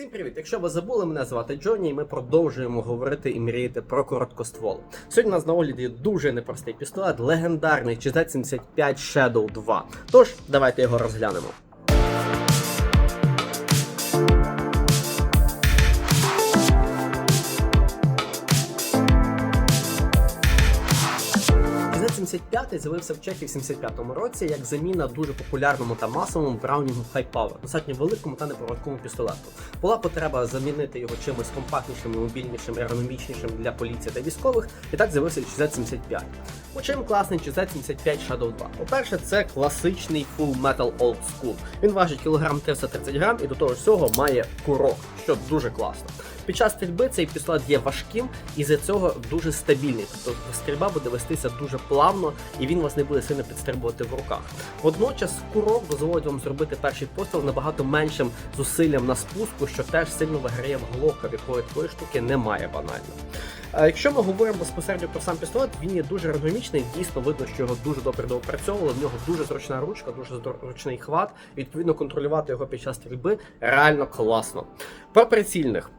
Всім привіт! Якщо ви забули, мене звати Джоні, і ми продовжуємо говорити і мріяти про короткоствол. Сьогодні у нас на огляді дуже непростий пістолет, легендарний GZ75 Shadow 2. Тож, давайте його розглянемо. GZ75 з'явився в Чехії в 75-му році як заміна дуже популярному та масовому браунінгу High Power, достатньо великому та неповоротковому пістолету. Була потреба замінити його чимось компактнішим, мобільнішим, ергономічнішим для поліції та військових, і так з'явився GZ75. У чим класний GZ75 Shadow 2? По-перше, це класичний Full Metal Old School. Він важить кілограм 330 грам і до того всього має курок, що дуже класно. Під час стрільби цей пістолет є важким і за цього дуже стабільний. Тобто стрільба буде вестися дуже плавно і він вас не буде сильно підстрибувати в руках. Водночас курок дозволить вам зробити перший постріл набагато меншим зусиллям на спуску, що теж сильно виграє в глока, в якої такої штуки немає банально. Якщо ми говоримо безпосередньо про сам пістолет, він є дуже ергономічний, дійсно видно, що його дуже добре доопрацьовували. В нього дуже зручна ручка, дуже зручний хват. Відповідно, контролювати його під час стрільби реально класно. Про прицільних.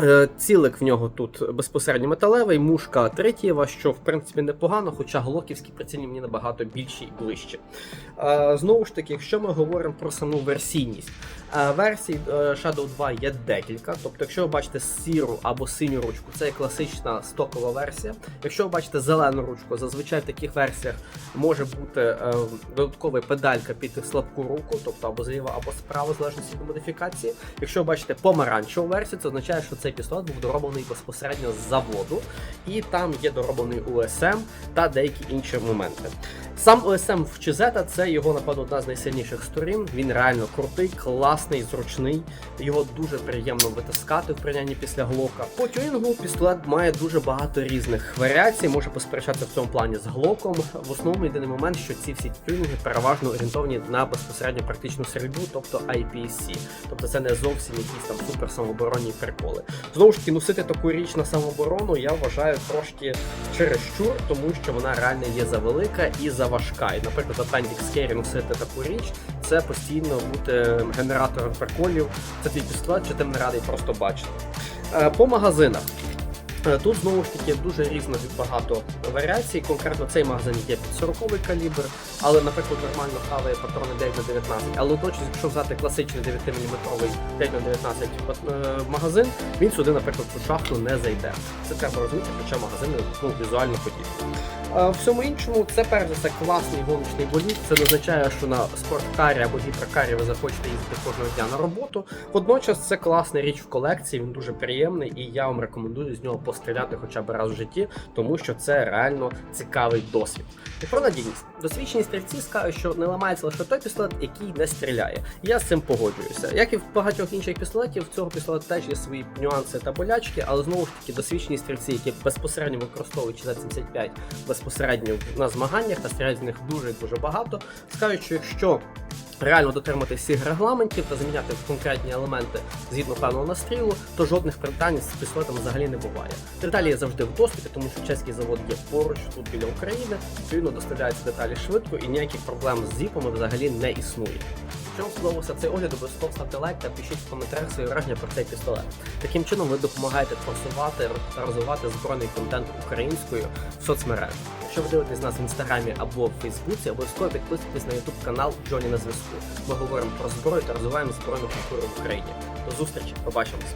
Е, Цілик в нього тут безпосередньо металевий, мушка третєва, що в принципі непогано, хоча глоківські прицільні мені набагато більші і ближчі. Е, Знову ж таки, якщо ми говоримо про саму версійність, е, версій Shadow 2 є декілька. Тобто, якщо ви бачите сіру або синю ручку, це є класична стокова версія. Якщо ви бачите зелену ручку, зазвичай в таких версіях може бути додаткова педалька під слабку руку, тобто або зліва, або справа, в залежності від модифікації. Якщо ви бачите помаранчеву версію, це означає, що цей пістолет був дороблений безпосередньо з заводу, і там є дороблений УСМ та деякі інші моменти. Сам OSM в Чизета це його, напевно, одна з найсильніших сторін. Він реально крутий, класний, зручний. Його дуже приємно витискати в порівнянні після глока. По тюнінгу пістолет має дуже багато різних варіацій, може посперечатися в цьому плані з глоком. В основному єдиний момент, що ці всі тюнінги переважно орієнтовані на безпосередньо практичну стрільбу, тобто IPSC. Тобто це не зовсім якісь там супер самооборонні приколи. Знову ж таки, носити таку річ на самооборону я вважаю трошки чересчур, тому що вона реально є завелика і заважка. І, наприклад, Appendix Carry носити таку річ, це постійно бути генератором приколів. Це твій пістолет, чи ти не радий просто бачити. Е, По магазинах. Е, Тут знову ж таки дуже різно багато варіацій. Конкретно цей магазин є під 40 калібр, але, наприклад, нормально хаває патрони 9 на 19. Але водночас, якщо взяти класичний 9-мм 9 на 19 е, магазин, він сюди, наприклад, цю шахту не зайде. Це треба розуміти, хоча магазини ну, візуально подібні. В всьому іншому, це перш за все класний гоночний болід. Це не означає, що на спорткарі або гіперкарі ви захочете їздити кожного дня на роботу. Водночас це класна річ в колекції, він дуже приємний, і я вам рекомендую з нього постріляти хоча б раз в житті, тому що це реально цікавий досвід. І про надійність. Досвідчені стрільці скажуть, що не ламається лише той пістолет, який не стріляє. Я з цим погоджуюся. Як і в багатьох інших пістолетів, в цього пістолета теж є свої нюанси та болячки, але знову ж таки досвідчені стрільці, які безпосередньо використовують GZ75 безпосередньо на змаганнях та стріляють з них дуже дуже багато, скажуть, що якщо реально дотримати всіх регламентів та заміняти конкретні елементи згідно певного настрілу, то жодних питань з пістолетом взагалі не буває. Деталі завжди в доступі, тому що чеський завод є поруч тут біля України. Відповідно доставляються деталі швидко і ніяких проблем з зіпами взагалі не існує. Якщо вам сподобався цей огляд, обов'язково ставте лайк та пишіть в коментарях свої враження про цей пістолет. Таким чином ви допомагаєте просувати та розвивати збройний контент українською в соцмережах. Якщо ви дивитесь нас в інстаграмі або в Фейсбуці, обов'язково підписуйтесь на ютуб канал Джоні на зв'язку. Ми говоримо про зброю та розвиваємо збройну культуру в Україні. До зустрічі, побачимось!